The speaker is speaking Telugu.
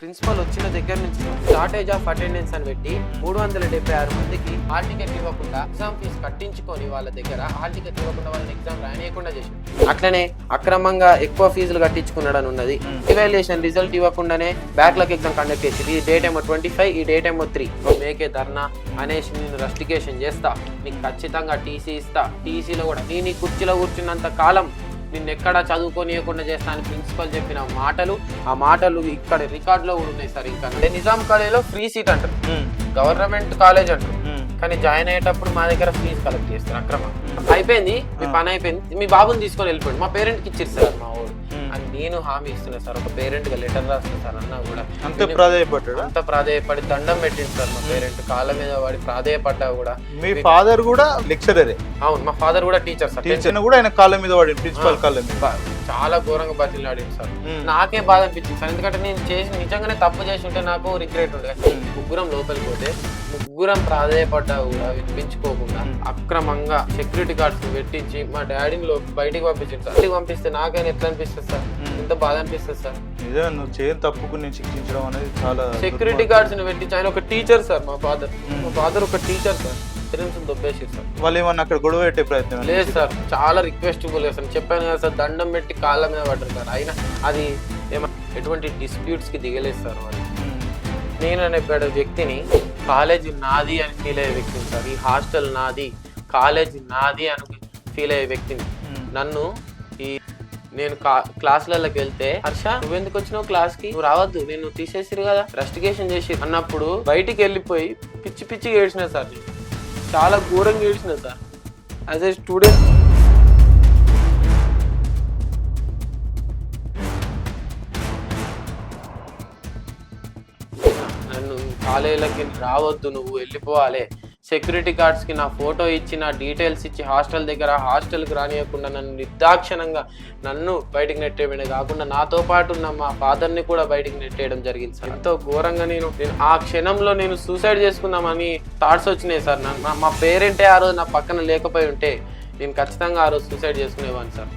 ప్రిన్సిపల్ వచ్చిన దగ్గర నుంచి షార్టేజ్ ఆఫ్ అటెండెన్స్ అని పెట్టి మూడు వందల డెబ్బై ఆరు మందికి హాల్ టికెట్ ఇవ్వకుండా ఎగ్జామ్ ఫీజు కట్టించుకొని వాళ్ళ దగ్గర హాల్ టికెట్ ఇవ్వకుండా వాళ్ళని ఎగ్జామ్ రానియకుండా చేసి అట్లనే అక్రమంగా ఎక్కువ ఫీజులు కట్టించుకున్నాడని ఉన్నది. ఇవాల్యుయేషన్ రిజల్ట్ ఇవ్వకుండానే బ్యాక్లాగ్ ఎగ్జామ్ కండక్ట్ చేసి ఈ డేట్ ఏమో ట్వంటీ ఫైవ్ ఈ డేట్ ఏమో త్రీ మేకే ధర్నా అనేసి నేను రస్టికేషన్ చేస్తా. నీకు ఖచ్చితంగా టీసీ ఇస్తా. టీసీలో కూడా నేను కుర్చీలో కూర్చున్నంత కాలం నిన్ను ఎక్కడ చదువుకోనియకుండా చేస్తా అని ప్రిన్సిపల్ చెప్పిన మాటలు ఆ మాటలు ఇక్కడ రికార్డులో కూడా ఉన్నాయి సార్ ఇంకా. అంటే నిజాం కాలేజ్లో ఫ్రీ సీట్ అంటారు. గవర్నమెంట్ కాలేజ్ అంటారు. కానీ జాయిన్ అయ్యేటప్పుడు మా దగ్గర ఫీజు కలెక్ట్ చేస్తారు అక్రమం. అయిపోయింది మీ పని అయిపోయింది. మీ బాబుని తీసుకొని వెళ్ళిపోయింది మా పేరెంట్కి ఇచ్చారు సార్ మా నేను హామీ ఇస్తున్నా సార్ ఒక పేరెంట్గా లెటర్ రాస్తున్నా సార్ అన్నా కూడా. అంతే ప్రాధాయపడ్డా అంత ప్రాధేయపడి దండం పెట్టింది సార్ మా పేరెంట్. కాళ్ళ మీద పడి ప్రాధేయపడ్డా కూడా. మీ ఫాదర్ కూడా లెక్చరరే? అవును మా ఫాదర్ కూడా టీచర్ సార్. టీచర్ కూడా ఆయన కాళ్ళ మీద పడింది ప్రిన్సిపల్ కాళ్ళ మీద. చాలా ఘోరంగా బతిలాడింది సార్. నాకే బాధ అనిపించింది సార్ ఎందుకంటే నేను చేసి నిజంగానే తప్పు చేసి ఉంటే నాకు రిగ్రెట్ ఉండే మ్మ్. ముగ్గురం లోపలికి పోతే ముగ్గురం ప్రాధాయపడ్డా కూడా వినిపించుకోకుండా. అక్రమంగా సెక్యూరిటీ గార్డ్స్ పెట్టించి మా డాడీని లో బయటికి పంపించింది సార్ బయటికి పంపిస్తే నాకైనా ఎట్లా అనిపిస్తుంది సార్. ఎంత బాధ అనిపిస్తుంది సార్ నువ్వు చేయని తప్పుకు నేను శిక్షించడం అనేది చాలా సెక్యూరిటీ గార్డ్స్ని పెట్టించి ఆయన ఒక టీచర్ సార్ మా ఫాదర్. మా ఫాదర్ ఒక టీచర్ సార్ పేరెంట్స్ దొబ్బేసి సార్. వాళ్ళు ఏమన్నా అక్కడ గొడవ పెట్టే ప్రయత్నం లేదు సార్ చాలా రిక్వెస్టబుల్ సార్. చెప్పాను కదా సార్ దండం పెట్టి కాళ్ళ మీద పడ్డారు సార్. అయినా అది ఏమ ఎటువంటి disputes కి దిగలేదు సార్ వాళ్ళు. నేను అనే వ్యక్తిని కాలేజ్ నాది అని ఫీల్ అయ్యే వ్యక్తిని సార్. ఈ హాస్టల్ నాది కాలేజ్ నాది అని ఫీల్ అయ్యే వ్యక్తిని. నన్ను ఈ నేను క్లాసులలోకి వెళ్తే హర్ష నువ్వెందుకు వచ్చినావు క్లాస్కి నువ్వు రావద్దు నేను తీసేసిరు కదా రెస్టిగేషన్ చేసి అన్నప్పుడు బయటికి వెళ్ళిపోయి పిచ్చి పిచ్చి ఏడ్చిన సార్ నేను. చాలా ఘోరంగా ఏడ్చిన సార్ యాజ్ ఏ స్టూడెంట్ నన్ను కాలేజీలకి రావద్దు నువ్వు వెళ్ళిపోవాలి. సెక్యూరిటీ గార్డ్స్కి నా ఫోటో ఇచ్చి నా డీటెయిల్స్ ఇచ్చి హాస్టల్ దగ్గర హాస్టల్కి రానియకుండా నన్ను నిర్దాక్షణంగా నన్ను బయటికి నెట్టేయడమే కాకుండా నాతో పాటు ఉన్న మా ఫాదర్ని కూడా బయటికి నెట్టేయడం జరిగింది సార్. ఎంతో ఘోరంగా నేను నేను ఆ క్షణంలో నేను సూసైడ్ చేసుకుందామని థాట్స్ వచ్చినాయి సార్. నా- నా- మా పేరెంటే ఆ రోజు నా పక్కన లేకపోయి ఉంటే నేను ఖచ్చితంగా ఆ రోజు సూసైడ్ చేసుకునేవాడిని సార్.